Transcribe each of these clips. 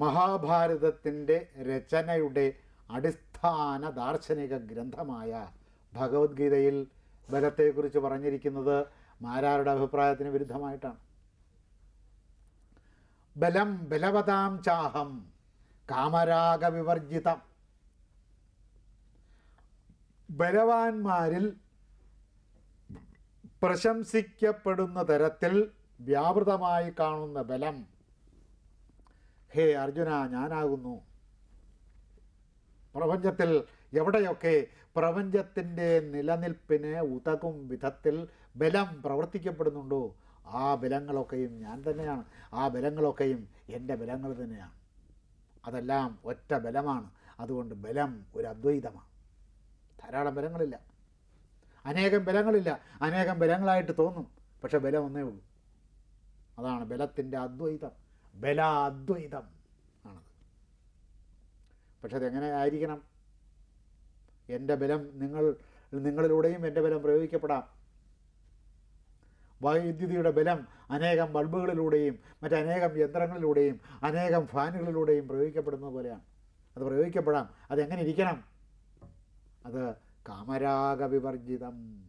മഹാഭാരതത്തിന്റെ രചനയുടെ അടിസ്ഥാന ദാർശനിക ഗ്രന്ഥമായ ഭഗവത്ഗീതയിൽ ബലത്തെക്കുറിച്ച് പറഞ്ഞിരിക്കുന്നത് മാരാരുടെ അഭിപ്രായത്തിന് വിരുദ്ധമായിട്ടാണ്. ബലം ബലവതാം ചാഹം കാമരാഗ വിവർജിതം. ബലവാന്മാരിൽ പ്രശംസിക്കപ്പെടുന്ന തരത്തിൽ വ്യാപൃതമായി കാണുന്ന ബലം ഹേ അർജുന ഞാനാകുന്നു. പ്രപഞ്ചത്തിൽ എവിടെയൊക്കെ പ്രപഞ്ചത്തിന്റെ നിലനിൽപ്പിന് ഉതകും വിധത്തിൽ ബലം പ്രവർത്തിക്കപ്പെടുന്നുണ്ടോ ആ ബലങ്ങളൊക്കെയും ഞാൻ തന്നെയാണ്. ആ ബലങ്ങളൊക്കെയും എന്റെ ബലങ്ങൾ തന്നെയാണ്. അതെല്ലാം ഒറ്റ ബലമാണ്. അതുകൊണ്ട് ബലം ഒരു അദ്വൈതമാണ്. ധാരാളം ബലങ്ങളില്ല. അനേകം ബലങ്ങളില്ല. അനേകം ബലങ്ങളായിട്ട് തോന്നും. പക്ഷെ ബലം ഒന്നേ ഉള്ളൂ. അതാണ് ബലത്തിന്റെ അദ്വൈതം. ബലാദ്വൈതം ആണത്. പക്ഷെ അതെങ്ങനെ ആയിരിക്കണം? എന്റെ ബലം നിങ്ങൾ നിങ്ങളിലൂടെയും എന്റെ ബലം പ്രയോഗിക്കപ്പെടാം. വൈദ്യുതിയുടെ ബലം അനേകം ബൾബുകളിലൂടെയും മറ്റനേകം യന്ത്രങ്ങളിലൂടെയും അനേകം ഫാനുകളിലൂടെയും പ്രയോഗിക്കപ്പെടുന്നത് പോലെയാണ്. അത് പ്രയോഗിക്കപ്പെടാം. അതെങ്ങനെ ഇരിക്കണം? അത് കാമരാഗ വിവർജിതം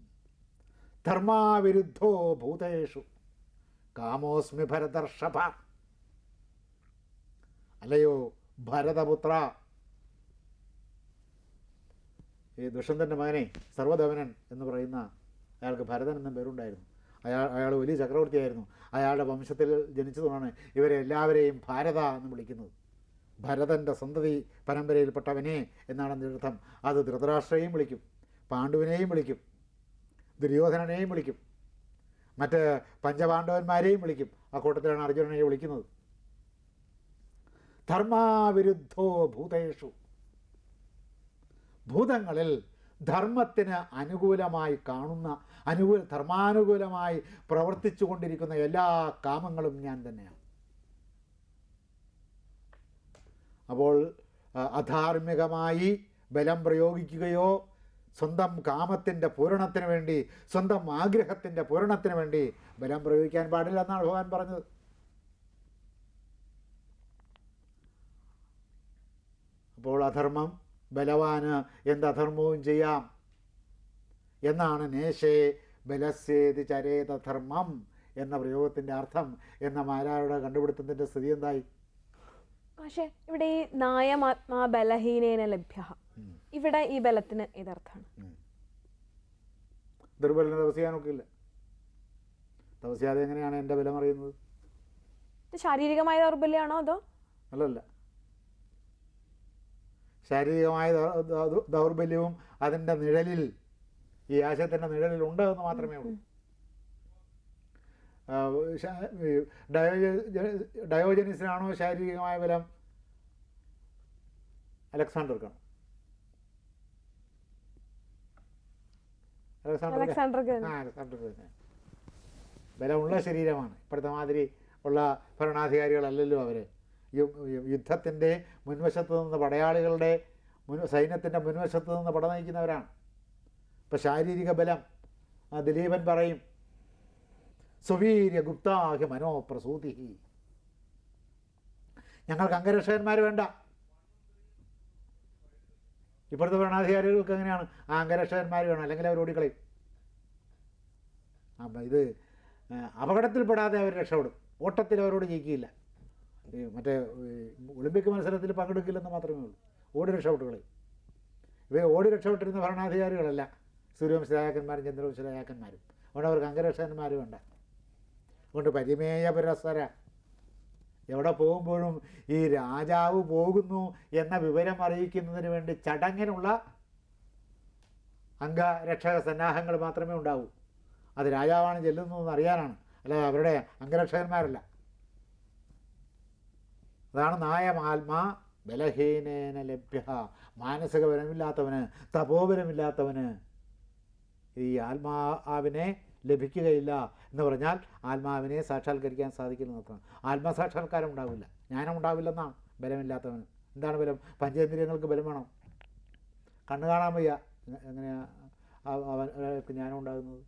ധർമാവിരുദ്ധോ ഭൂതേഷു. കാമോസ്മി ഭരതർഷഭ. അല്ലയോ ഭരതപുത്ര. ഈ ദുഷ്യന്തന്റെ മകനെ സർവധവനൻ എന്ന് പറയുന്ന അയാൾക്ക് ഭരതൻ എന്ന പേരുണ്ടായിരുന്നു. അയാൾ അയാൾ വലിയ ചക്രവർത്തിയായിരുന്നു. അയാളുടെ വംശത്തിൽ ജനിച്ചതുകൊണ്ടാണ് ഇവരെ എല്ലാവരെയും ഭാരത എന്ന് വിളിക്കുന്നത്. ഭരതന്റെ സന്തതി പരമ്പരയിൽപ്പെട്ടവനെ എന്നാണ് അതിന്റെ അർത്ഥം. അത് ധൃതരാഷ്ട്രയെയും വിളിക്കും പാണ്ഡുവിനെയും വിളിക്കും ദുര്യോധനനെയും വിളിക്കും മറ്റ് പഞ്ചപാണ്ഡവന്മാരെയും വിളിക്കും. ആ കൂട്ടത്തിലാണ് അർജുനനെ വിളിക്കുന്നത്. ധർമാവിരുദ്ധോ ഭൂതേഷു. ഭൂതങ്ങളിൽ ധർമ്മത്തിന് അനുകൂലമായി കാണുന്ന അനുകൂല ധർമാനുകൂലമായി പ്രവർത്തിച്ചു കൊണ്ടിരിക്കുന്ന എല്ലാ കാമങ്ങളും ഞാൻ തന്നെയാണ്. അപ്പോൾ അധാർമികമായി ബലം പ്രയോഗിക്കുകയോ സ്വന്തം കാമത്തിന്റെ പൂരണത്തിന് വേണ്ടി സ്വന്തം ആഗ്രഹത്തിന്റെ പൂരണത്തിന് വേണ്ടി ബലം പ്രയോഗിക്കാൻ പാടില്ല എന്നാണ് ഭഗവാൻ പറഞ്ഞത്. അപ്പോൾ അധർമ്മം ബലവാന് എന്ത് അധർമ്മവും ചെയ്യാം. എന്നാണ് നേശേ ബലസ്യേതി ചരേതധർമ്മം എന്ന പ്രയോഗത്തിന്റെ അർത്ഥം. എന്ന മാരാരുടെ കണ്ടുപിടുത്തത്തിന്റെ സ്ഥിതി എന്തായി? പക്ഷേ ഇവിടെ ഈ നായമാത്മാ ബലഹീനേന ലഭ്യ ഇവിടെ ഈ ബലത്തിന് ഇതർത്ഥാണ് ഉം. ദുർബലനെ തപസ്യാനൊക്കെ ഇല്ല തപസ്യാതെ എങ്ങനെയാണ് എന്റെ ബലം അറിയുന്നത് ശാരീരികമായ ദൗർബല്യമാണോ അതോ? അല്ലല്ല. ശാരീരികമായ ദൗർബല്യവും അതിന്റെ നിഴലിൽ ഈ ആശയത്തിന്റെ നിഴലിൽ ഉണ്ട് എന്ന് മാത്രമേ ഉള്ളൂ. ഡയോജനീസിനാണോ ശാരീരികമായ ബലം അലക്സാണ്ടർക്കാണ്? അലക്സാണ്ടർ അലക്സാണ്ടർക്ക് ആ അലക്സാണ്ടർക്ക് തന്നെ. ബലമുള്ള ശരീരമാണ്. ഇപ്പോഴത്തെ മാതിരി ഉള്ള ഭരണാധികാരികളല്ലല്ലോ അവർ യുദ്ധത്തിന്റെ മുൻവശത്ത് നിന്ന് പടയാളികളുടെ മുൻ സൈന്യത്തിന്റെ മുൻവശത്ത് നിന്ന് പട നയിക്കുന്നവരാണ്. ഇപ്പം ശാരീരിക ബലം ദിലീപൻ പറയും സുവീര്യ ഗുപ്താഹി മനോപ്രസൂതി ഞങ്ങൾക്ക് അംഗരക്ഷകന്മാർ വേണ്ട. ഇപ്പോഴത്തെ ഭരണാധികാരികൾക്ക് എങ്ങനെയാണ്? ആ അംഗരക്ഷകന്മാർ വേണം അല്ലെങ്കിൽ അവർ ഓടിക്കളയും. അപ്പം ഇത് അപകടത്തിൽപ്പെടാതെ അവർ രക്ഷപ്പെടും. ഓട്ടത്തിൽ അവരോട് ജയിക്കില്ല ഈ മറ്റേ ഒളിമ്പിക് മത്സരത്തിൽ പങ്കെടുക്കില്ലെന്ന് മാത്രമേ ഉള്ളൂ. ഓടി രക്ഷപ്പെട്ടുകളിൽ ഇവയെ ഇവ ഓടി രക്ഷപ്പെട്ടിരുന്ന ഭരണാധികാരികളല്ല. സൂര്യവംശരാജാക്കന്മാരും ചന്ദ്രവംശരാജാക്കന്മാരും ചന്ദ്രവംശ രാജാക്കന്മാരും അതുകൊണ്ട് അവർക്ക് അംഗരക്ഷകന്മാരും ഉണ്ട് അതുകൊണ്ട് പരിമേയ പുരസ്സര. എവിടെ പോകുമ്പോഴും ഈ രാജാവ് പോകുന്നു എന്ന വിവരം അറിയിക്കുന്നതിന് വേണ്ടി ചടങ്ങിനുള്ള അംഗരക്ഷക സന്നാഹങ്ങൾ മാത്രമേ ഉണ്ടാവൂ. അത് രാജാവാണ് ചെല്ലുന്നതെന്ന് അറിയാനാണ്. അല്ലാതെ അവരുടെ അംഗരക്ഷകന്മാരല്ല. അതാണ് നായമാത്മാ ബലഹീനേന ലഭ്യ മാനസിക ബലമില്ലാത്തവന് തപോബലമില്ലാത്തവന് ഈ ആത്മാവിനെ ലഭിക്കുകയില്ല എന്ന് പറഞ്ഞാൽ ആത്മാവിനെ സാക്ഷാത്കരിക്കാൻ സാധിക്കില്ല എന്നർത്ഥം ആത്മസാക്ഷാത്കാരം ഉണ്ടാവില്ല. ജ്ഞാനം ഉണ്ടാവില്ലെന്നാണ് ബലമില്ലാത്തവന്. എന്താണ് ബലം? പഞ്ചേന്ദ്രിയങ്ങൾക്ക് ബലം വേണം. കണ്ണു കാണാൻ വയ്യ. എങ്ങ- എങ്ങനെയാ അവൻ ജ്ഞാനം ഉണ്ടാകുന്നത്?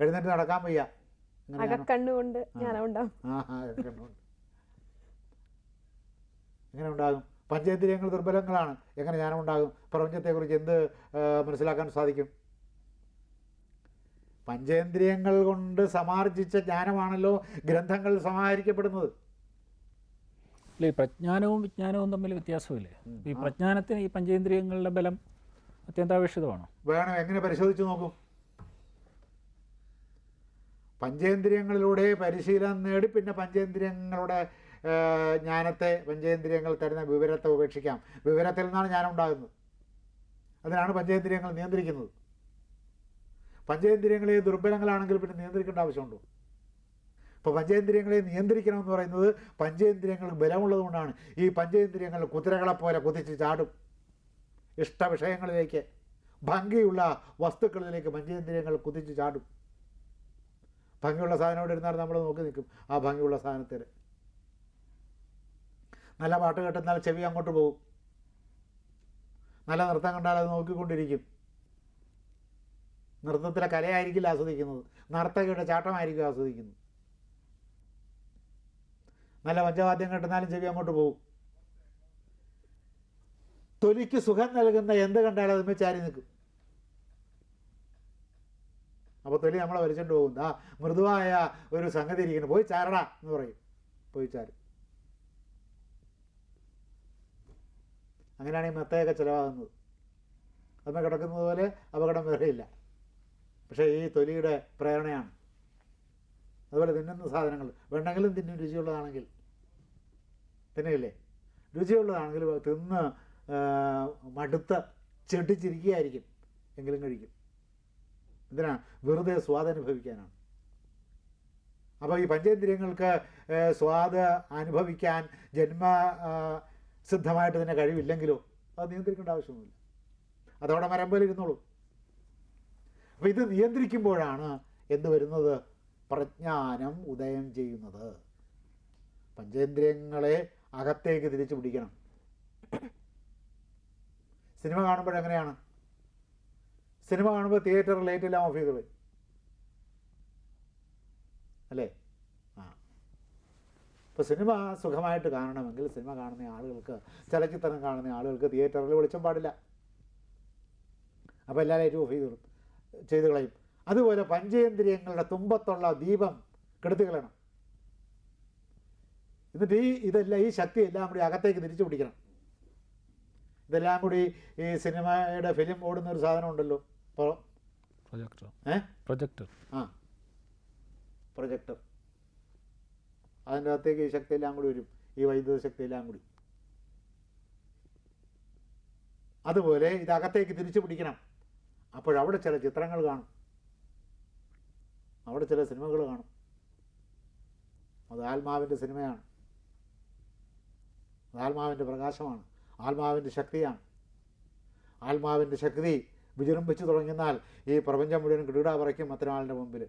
എഴുന്നേറ്റ് നടക്കാൻ വയ്യ. കണ്ണുകൊണ്ട് ജ്ഞാനം ഉണ്ടാകും ആ കണ്ടുകൊണ്ട് എങ്ങനെ ഉണ്ടാകും പഞ്ചേന്ദ്രിയങ്ങൾ ദുർബലങ്ങളാണ്. എങ്ങനെ ജ്ഞാനം ഉണ്ടാകും പ്രപഞ്ചത്തെക്കുറിച്ച് എന്ത് മനസ്സിലാക്കാൻ സാധിക്കും? പഞ്ചേന്ദ്രിയങ്ങൾ കൊണ്ട് സമാർജിച്ച ജ്ഞാനമാണല്ലോ ഗ്രന്ഥങ്ങൾ സമാഹരിക്കപ്പെടുന്നത്. അല്ല ഈ പ്രജ്ഞാനവും വിജ്ഞാനവും തമ്മിൽ വ്യത്യാസമില്ലേ? ഈ പ്രജ്ഞാനത്തിന് ഈ പഞ്ചേന്ദ്രിയങ്ങളുടെ ബലം അത്യന്താപേക്ഷിതമാണോ? വേണം. എങ്ങനെ പരിശോധിച്ച് നോക്കും. പഞ്ചേന്ദ്രിയങ്ങളിലൂടെ പരിശീലനം നേടി പിന്നെ പഞ്ചേന്ദ്രിയങ്ങളുടെ ജ്ഞാനത്തെ പഞ്ചേന്ദ്രിയങ്ങൾ തരുന്ന വിവരത്തെ ഉപേക്ഷിക്കാം. വിവരത്തിൽ നിന്നാണ് ജ്ഞാനം ഉണ്ടാകുന്നത്. അതിനാണ് പഞ്ചേന്ദ്രിയങ്ങൾ നിയന്ത്രിക്കുന്നത്. പഞ്ചേന്ദ്രിയങ്ങളെ ദുർബലങ്ങളാണെങ്കിൽ പിന്നെ നിയന്ത്രിക്കേണ്ട ആവശ്യമുണ്ടോ? ഇപ്പോൾ പഞ്ചേന്ദ്രിയങ്ങളെ നിയന്ത്രിക്കണം എന്ന് പറയുന്നത് പഞ്ചേന്ദ്രിയങ്ങൾ ബലമുള്ളതുകൊണ്ടാണ് ഈ പഞ്ചേന്ദ്രിയങ്ങൾ കുതിരകളെ പോലെ കുതിച്ച് ചാടും. ഇഷ്ട വിഷയങ്ങളിലേക്ക് ഭംഗിയുള്ള വസ്തുക്കളിലേക്ക് പഞ്ചേന്ദ്രിയങ്ങൾ കുതിച്ച് ചാടും. ഭംഗിയുള്ള സാധനം ഇവിടെ ഇരുന്നാൽ നമ്മൾ നോക്കി നിൽക്കും. ആ ഭംഗിയുള്ള സാധനത്തിൽ. നല്ല പാട്ട് കേട്ടെന്നാൽ ചെവി അങ്ങോട്ട് പോകും. നല്ല നൃത്തം കണ്ടാൽ അത് നോക്കിക്കൊണ്ടിരിക്കും. നൃത്തത്തിലെ കലയായിരിക്കില്ല ആസ്വദിക്കുന്നത്. നർത്തകയുടെ ചാട്ടമായിരിക്കും ആസ്വദിക്കുന്നത്. നല്ല പഞ്ചവാദ്യം കേട്ടെന്നാലും ചെവി അങ്ങോട്ട് പോകും. തൊലിക്ക് സുഖം നൽകുന്ന എന്ത് കണ്ടാലും അതിന്മേ ചാരി നിൽക്കും. അപ്പോൾ തൊലി നമ്മളെ വലിച്ചുകൊണ്ട് പോകും. ആ മൃദുവായ ഒരു സംഗതി ഇരിക്കുന്നു. പോയി ചാരടാ എന്ന് പറയും. പോയി ചാരും. അങ്ങനെയാണ് ഈ മെത്തയൊക്കെ ചിലവാകുന്നത്. അതുമ്മ കിടക്കുന്നത് പോലെ അപകടം വേറെയില്ല. പക്ഷേ ഈ തൊലിയുടെ പ്രേരണയാണ്. അതുപോലെ തിന്നുന്ന സാധനങ്ങൾ വേണ്ടെങ്കിലും തിന്നും രുചിയുള്ളതാണെങ്കിൽ. തിന്നില്ലേ രുചിയുള്ളതാണെങ്കിൽ തിന്ന് മടുത്ത് ചെടിച്ചിരിക്കുകയായിരിക്കും. എങ്കിലും കഴിക്കും. എന്തിനാ? വെറുതെ സ്വാദനുഭവിക്കാനാണ് അപ്പോൾ ഈ പഞ്ചേന്ദ്രിയങ്ങൾക്ക് സ്വാദ് അനുഭവിക്കാൻ ജന്മ സിദ്ധമായിട്ട് തന്നെ കഴിവില്ലെങ്കിലോ അത് നിയന്ത്രിക്കേണ്ട ആവശ്യമൊന്നുമില്ല. അതവിടെ പോലെ ഇരുന്നോളൂ. അപ്പോൾ ഇത് നിയന്ത്രിക്കുമ്പോഴാണ് എന്ത് വരുന്നത്? പ്രജ്ഞാനം ഉദയം ചെയ്യുന്നത്. പഞ്ചേന്ദ്രിയങ്ങളെ അകത്തേക്ക് തിരിച്ചു പിടിക്കണം. സിനിമ കാണുമ്പോഴെങ്ങനെയാണ് സിനിമ കാണുമ്പോൾ തിയേറ്റർ ലൈറ്റെല്ലാം ഓഫ് ചെയ്ത് അല്ലേ? ഇപ്പോൾ സിനിമ സുഖമായിട്ട് കാണണമെങ്കിൽ സിനിമ കാണുന്ന ആളുകൾക്ക് ചലച്ചിത്രം കാണുന്ന ആളുകൾക്ക് തിയേറ്ററിൽ വെളിച്ചം പാടില്ല. അപ്പോൾ എല്ലാ ലൈറ്റും ഓഫ് ചെയ്ത് ചെയ്തു ചെയ്ത് കളയും. അതുപോലെ പഞ്ചേന്ദ്രിയങ്ങളുടെ തുമ്പത്തുള്ള ദീപം കെടുത്തു കളയണം. എന്നിട്ട് ഈ ഇതെല്ലാം ഈ ശക്തി എല്ലാം കൂടി അകത്തേക്ക് തിരിച്ചു പിടിക്കണം. ഇതെല്ലാം കൂടി ഈ സിനിമയുടെ ഫിലിം ഓടുന്ന ഒരു സാധനം ഉണ്ടല്ലോ. പ്രൊജക്ടർ ഏ? പ്രൊജക്ടർ ആ. പ്രൊജക്ടർ അതിന്റെ അകത്തേക്ക് ഈ ശക്തി എല്ലാം കൂടി വരും. ഈ വൈദ്യുത ശക്തി എല്ലാം കൂടി. അതുപോലെ ഇതകത്തേക്ക് തിരിച്ചു പിടിക്കണം. അപ്പോഴവിടെ ചില ചിത്രങ്ങൾ കാണും. അവിടെ ചില സിനിമകൾ കാണും. അത് ആത്മാവിന്റെ സിനിമയാണ്. ആത്മാവിന്റെ പ്രകാശമാണ്. ആത്മാവിന്റെ ശക്തിയാണ്. ആത്മാവിന്റെ ശക്തി വിജൃംഭിച്ചു തുടങ്ങിയാൽ ഈ പ്രപഞ്ചം മുഴുവൻ കിടുകിടാ പറയ്ക്കും അത്തരമാളിന്റെ മുമ്പിൽ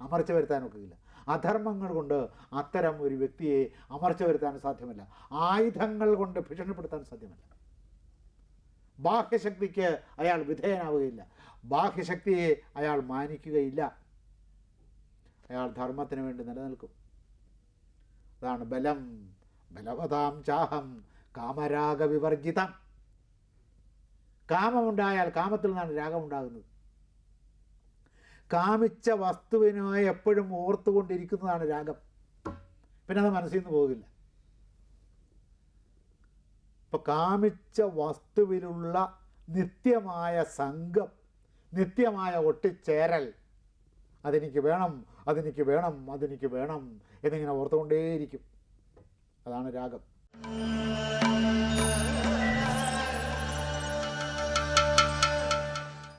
അമർച്ച വരുത്താനൊക്കില്ല അധർമ്മങ്ങൾ കൊണ്ട് അത്തരം ഒരു വ്യക്തിയെ അമർച്ച വരുത്താൻ സാധ്യമല്ല. ആയുധങ്ങൾ കൊണ്ട് ഭീഷണിപ്പെടുത്താൻ സാധ്യമല്ല. ബാഹ്യശക്തിക്ക് അയാൾ വിധേയനാവുകയില്ല. ബാഹ്യശക്തിയെ അയാൾ മാനിക്കുകയില്ല. അയാൾ ധർമ്മത്തിന് വേണ്ടി നിലനിൽക്കും. അതാണ് ബലം. ബലവതാം ചാഹം. കാമരാഗ വിവർജിതം കാമമുണ്ടായാൽ കാമത്തിൽ നിന്നാണ് രാഗമുണ്ടാകുന്നത്. കാമിച്ച വസ്തുവിനെ എപ്പോഴും ഓർത്തുകൊണ്ടിരിക്കുന്നതാണ് രാഗം. പിന്നെ അത് മനസ്സിൽ നിന്ന് പോകില്ല. ഇപ്പം കാമിച്ച വസ്തുവിലുള്ള നിത്യമായ സംഘം നിത്യമായ ഒട്ടിച്ചേരൽ അതെനിക്ക് വേണം അതെനിക്ക് വേണം അതെനിക്ക് വേണം എന്നിങ്ങനെ ഓർത്തുകൊണ്ടേയിരിക്കും. അതാണ് രാഗം.